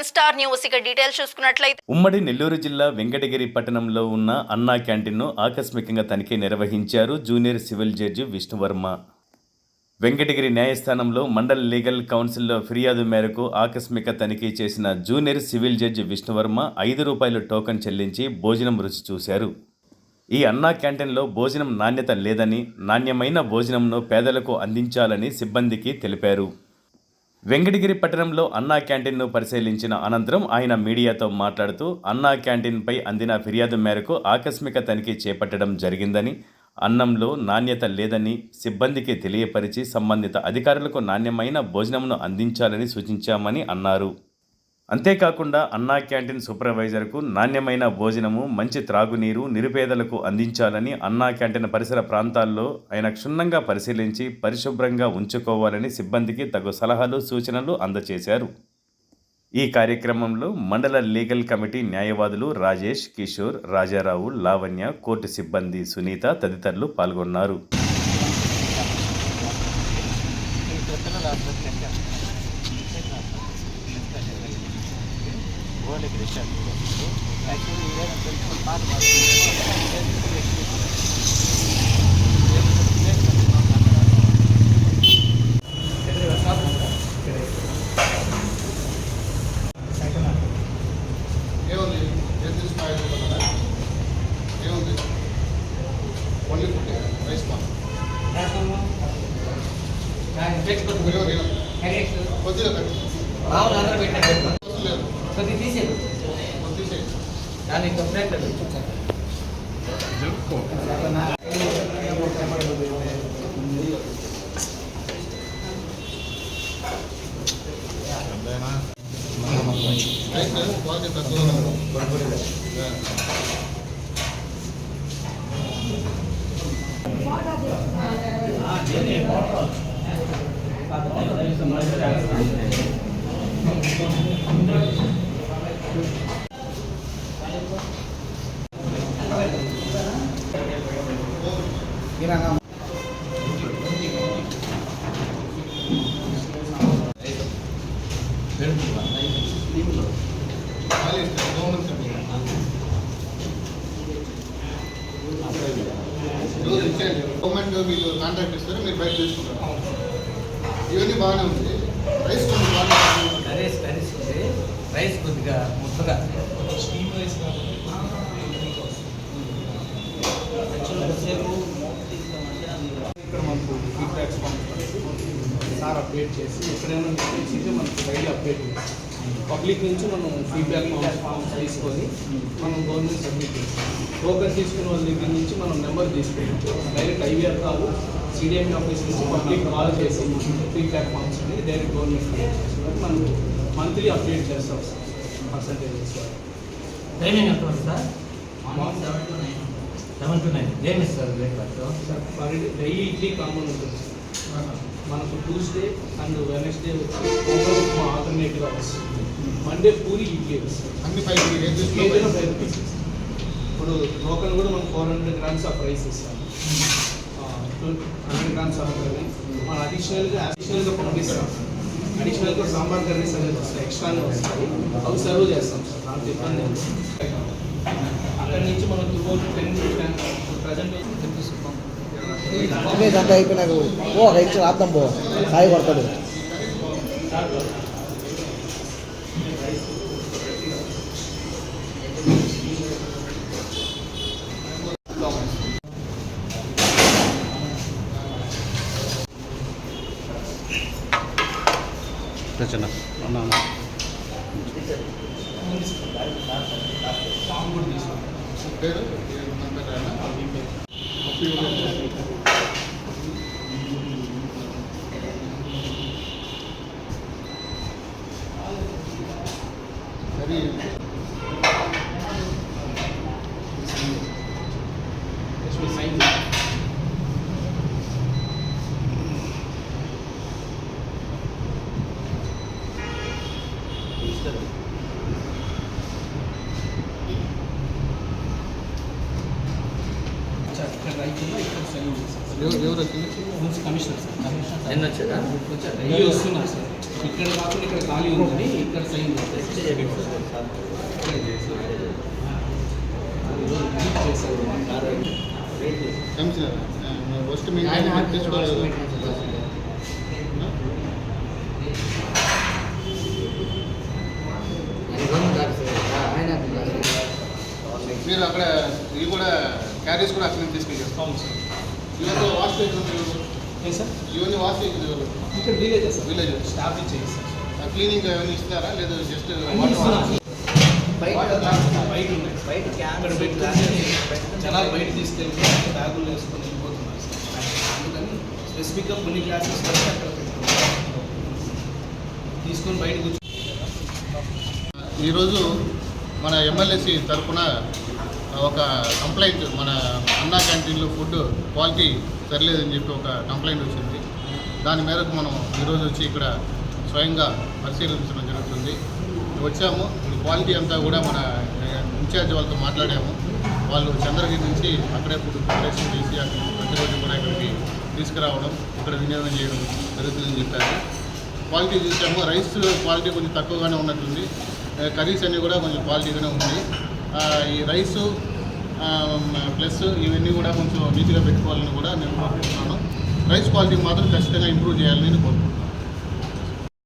One star news. ఇక details చూసుకున్నట్లయితే ఉమ్మడి నెల్లూరు జిల్లా వెంకటగిరి పట్టణంలో ఉన్న అన్నా క్యాంటీన్ను ఆకస్మికంగా తనిఖీ నిర్వహించారు junior civil judge Vishnuvarma. Venkatagiri న్యాయస్థానంలో మండల్ లీగల్ కౌన్సిల్లో ఫిర్యాదు మేరకు ఆకస్మిక తనిఖీ చేసిన జూనియర్ సివిల్ జడ్జి విష్ణువర్మ ఐదు రూపాయల టోకెన్ చెల్లించి భోజనం రుచి చూశారు. ఈ అన్నా క్యాంటీన్లో భోజనం నాణ్యత లేదని నాణ్యమైన భోజనంను పేదలకు అందించాలని సిబ్బందికి తెలిపారు. వెంకటగిరి పట్టణంలో అన్నా క్యాంటీన్ను పరిశీలించిన అనంతరం ఆయన మీడియాతో మాట్లాడుతూ అన్నా క్యాంటీన్పై అందిన ఫిర్యాదు మేరకు ఆకస్మిక తనిఖీ చేపట్టడం జరిగిందని అన్నంలో నాణ్యత లేదని సిబ్బందికి తెలియపరిచి సంబంధిత అధికారులకు నాణ్యమైన భోజనమును అందించాలని సూచించామని అన్నారు. అంతేకాకుండా అన్నా క్యాంటీన్ సూపర్వైజర్కు నాణ్యమైన భోజనము మంచి త్రాగునీరు నిరుపేదలకు అందించాలని అన్నా క్యాంటీన్ పరిసర ప్రాంతాల్లో ఆయన క్షుణ్ణంగా పరిశీలించి పరిశుభ్రంగా ఉంచుకోవాలని సిబ్బందికి తగు సలహాలు సూచనలు అందజేశారు ఈ కార్యక్రమంలో మండల లీగల్ కమిటీ న్యాయవాదులు రాజేష్ కిషోర్ రాజారావు లావణ్య కోర్టు సిబ్బంది సునీత తదితరులు పాల్గొన్నారు. ఏముంది క్రిస్టియన్ తీసుకున్నా ఐదు రూపాయల ఏముంది కొద్దిగా కట్టి మామూలు అందరూ Fue difícil. Ya ni completo. ఖాళీ ఇస్తారు గవర్నమెంట్ ఎవరు ఇచ్చేయండి గవర్నమెంట్ వీళ్ళు కాంట్రాక్ట్ ఇస్తారు మీరు బయట తీసుకుంటారు. ఇవన్నీ బాగానే ఉంది. రైస్ కొంచెం బాగానే ఉంది. రైస్ కర్రీస్ ఉంది. రైస్ కొద్దిగా ముద్దగా. ఇక్కడ మనకు సార్ అప్డేట్ చేసి ఎక్కడైనా మిస్టేక్స్ ఉంటే మనకు డైలీ అప్డేట్ పబ్లిక్ నుంచి మనం ఫీడ్బ్యాక్ ఫామ్స్ తీసుకొని మనం గవర్నమెంట్ సబ్మిట్ చేస్తాం టోకెన్ తీసుకున్న వాళ్ళ దగ్గర నుంచి మనం నెంబర్ తీసుకుంటాం డైరెక్ట్ ఐవీఆర్ కాదు సిడిఎం ఆఫీస్ నుంచి పబ్లిక్ కాల్ చేసి ఫీడ్బ్యాక్ ఫామ్స్ అనేది డైరెక్ట్ గవర్నమెంట్ మనం మంత్లీ అప్డేట్ చేస్తాం సార్ పర్సంటేజెస్ టైమింగ్ ఎంత సార్ సెవెన్ టు నైన్ ఏమి ఇస్తారు breakfast sir daily idli common ఉంటుంది సార్. మనకు Tuesday and Wednesday upma alternative వస్తుంది. మండే పూరి ఇడ్లీ వస్తుంది. అన్ని ఫైవ్ కేజీలో ఫైవ్ రూపీస్ ఇప్పుడు లోకల్ కూడా మనం ఫోర్ హండ్రెడ్ గ్రామ్స్ ఆ ప్రైస్ ఇస్తాం హండ్రెడ్ గ్రామ్స్ ఆఫ్ కర్రీ మనం అడిషనల్గా అడిషనల్గా పంపిస్తాం అడిషనల్గా సాంబార్ కర్రీస్ అనేది వస్తాయి ఎక్స్ట్రానే వస్తాయి అవి సర్వ్ చేస్తాం. సార్ దాంట్లో ఇబ్బంది. అక్కడి నుంచి మనం టూ టెన్ ప్రజెంట్ తెప్పిస్తున్నాం ఇదంతా అయిపోయినాక ఓ ఒక ఇచ్చి రాద్దాం పో. సాయి కొడతాడు. సాంగ్ కూడా తీసుకుంటాం పేరు ఏమన్నా పేరు సరే సైన్ ఇక్కడ రైతుల్లో ఇక్కడ ఎవరు ఎవరు మున్సిపల్ కమిషనర్ సార్ కమిషనర్ నిన్న వచ్చారా వచ్చారు డైలీ వస్తున్నారు సార్ ఇక్కడ కాకుండా ఇక్కడ ఖాళీ ఉందని ఇక్కడ సైన్ చేశారు కమిషనర్ ఫస్ట్ మీ మీరు అక్కడ ఇవి కూడా క్యారీస్ కూడా అక్కడ నుంచి తీసుకెళ్ళారు అవును సార్. ఇవన్నీ వాష్ చేసిన ఏ సార్? ఇవన్నీ వాష్ చేసిన ఇక్కడ విలేజ్ సార్. Village. స్టాఫ్ ఇచ్చేది సార్. క్లీనింగ్ అవన్నీ ఇస్తున్నారా లేదా జస్ట్. బయట బయట ఉన్నాయి జనాలు బయట తీసుకెళ్ళి బ్యాగులు వేసుకొని వెళ్ళిపోతున్నారు సార్. అందుకని స్పెసిఫిక్గా కొన్ని క్లాసెస్ అక్కడ తీసుకొని బయట ఈరోజు మన ఎమ్మెల్యేసి తరఫున ఒక కంప్లైంట్ మన అన్నా క్యాంటీన్లో ఫుడ్ క్వాలిటీ సరిలేదని చెప్పి ఒక కంప్లైంట్ వచ్చింది. దాని మేరకు మనం ఈరోజు వచ్చి ఇక్కడ స్వయంగా పరిశీలించడం జరుగుతుంది. వచ్చాము. ఈ క్వాలిటీ అంతా కూడా మన ఇన్ఛార్జ్ వాళ్ళతో మాట్లాడాము. వాళ్ళు చంద్రగిరి నుంచి అక్కడే ఫుడ్ ప్రిపరేషన్ చేసి అక్కడ ప్రతిరోజు కూడా ఇక్కడికి తీసుకురావడం ఇక్కడ వినియోగం చేయడం జరుగుతుందని చెప్పారు. క్వాలిటీ చూసాము. రైస్ క్వాలిటీ కొంచెం తక్కువగానే ఉన్నట్టుంది. కర్రీస్ అన్నీ కూడా కొంచెం క్వాలిటీగానే ఉంది ఈ రైసు ప్లస్ ఇవన్నీ కూడా కొంచెం నీట్గా పెట్టుకోవాలని కూడా నేను కోరుకుంటున్నాను. రైస్ క్వాలిటీ మాత్రం ఖచ్చితంగా ఇంప్రూవ్ చేయాలని నేను కోరుకుంటున్నాను.